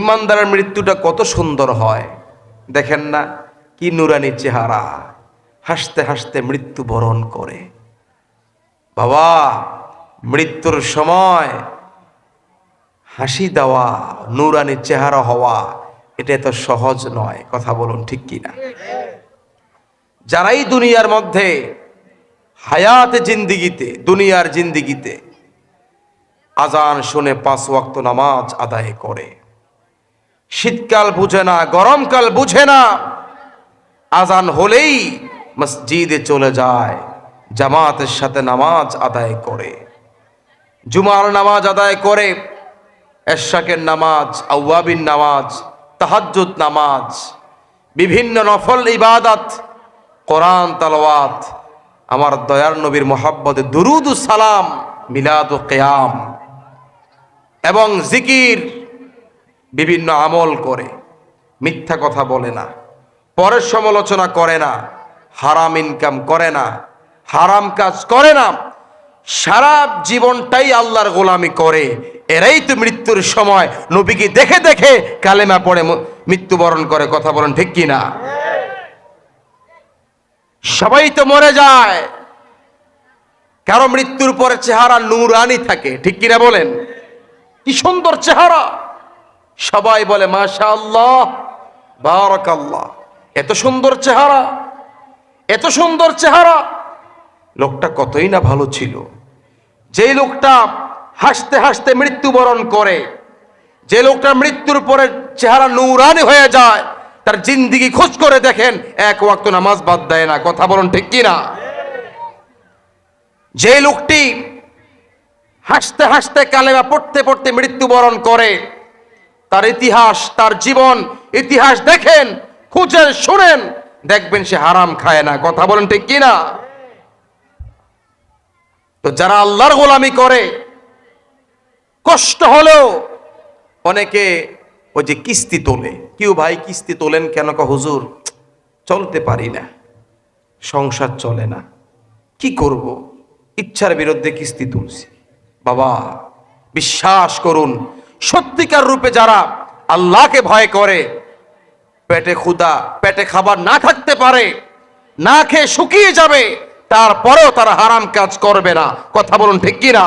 ইমানদারের মৃত্যুটা কত সুন্দর হয়। দেখেন না, কি নুরানি চেহারা। হাসতে হাসতে মৃত্যু বরণ করে। বাবা, মৃত্যুর সময় হাসি দেওয়া, নুরানি চেহারা হওয়া, এটা এত সহজ নয়, কথা বলুন ঠিক কিনা? যারাই দুনিয়ার মধ্যে হায়াতে জিন্দিগিতে, দুনিয়ার জিন্দিগিতে আজান শুনে পাঁচ ওয়াক্ত নামাজ আদায় করে শীতকাল বুঝে না, গরমকাল বুঝে না। আজান হলেই মসজিদে চলে যায়, জামাতের সাথে নামাজ আদায় করে। জুমার নামাজ আদায় করে এশাকের নামাজ আউয়াবিন নামাজ, তাহাজ্জুদ নামাজ, বিভিন্ন নফল ইবাদত, কোরআন তালওয়াত, আমার দয়ার নবীর মোহাব্বতে দুরুদ সালাম মিলাদ ও কেয়াম, এবং জিকির বিভিন্ন আমল করে, মিথ্যা কথা বলে না, পরের সমালোচনা করে না, হারাম ইনকাম করে না, হারাম কাজ করে না, সারা জীবনটাই আল্লাহর গোলামি করে। এরাই তো মৃত্যুর সময়। নবীকে দেখে দেখে কালেমা পড়ে মৃত্যুবরণ করে, কথা বলেন ঠিক কি না? সবাই তো মরে যায়। কারও মৃত্যুর পরে চেহারা নুরানি থাকে, ঠিক কিনা বলেন? কি সুন্দর চেহারা। সবাই বলে মাশা আল্লাহ বারাকাল্লাহ। এত সুন্দর চেহারা, এত সুন্দর চেহারা। লোকটা কতই না ভালো ছিল। যে লোকটা হাসতে হাসতে মৃত্যুবরণ করে, যে লোকটা মৃত্যুর পরে চেহারা নৌরানি হয়ে যায়, তার জিন্দিগি খোঁজ করে দেখেন, এক ওয়াক্ত নামাজ বাদ দেয় না। কথা বলুন ঠিক কিনা? যে লোকটি হাসতে হাসতে কালেমা পড়তে পড়তে মৃত্যুবরণ করে তার ইতিহাস, তার জীবন, ইতিহাস দেখেন, খুঁজেন, শুনেন, দেখবেন সে হারাম খায় না। কথা বলেন ঠিক কিনা? তো যারা আল্লাহর গোলামি করে, কষ্ট হলেও অনেকে ওই যে কিস্তি তোলে। কেউ ভাই কিস্তি তোলেন কেন ক? হুজুর, চলতে পারি না। সংসার চলে না। কি করব? ইচ্ছার বিরুদ্ধে কিস্তি তুলছি। বাবা, বিশ্বাস করুন সত্যিকার রূপে যারা আল্লাহকে ভয় করে, পেটে ক্ষুদা পেটে খাবার না থাকতে পারে, না খেয়ে শুকিয়ে যাবে, তারপরেও তারা হারাম কাজ করবে না। কথা বলুন ঠিক কিনা?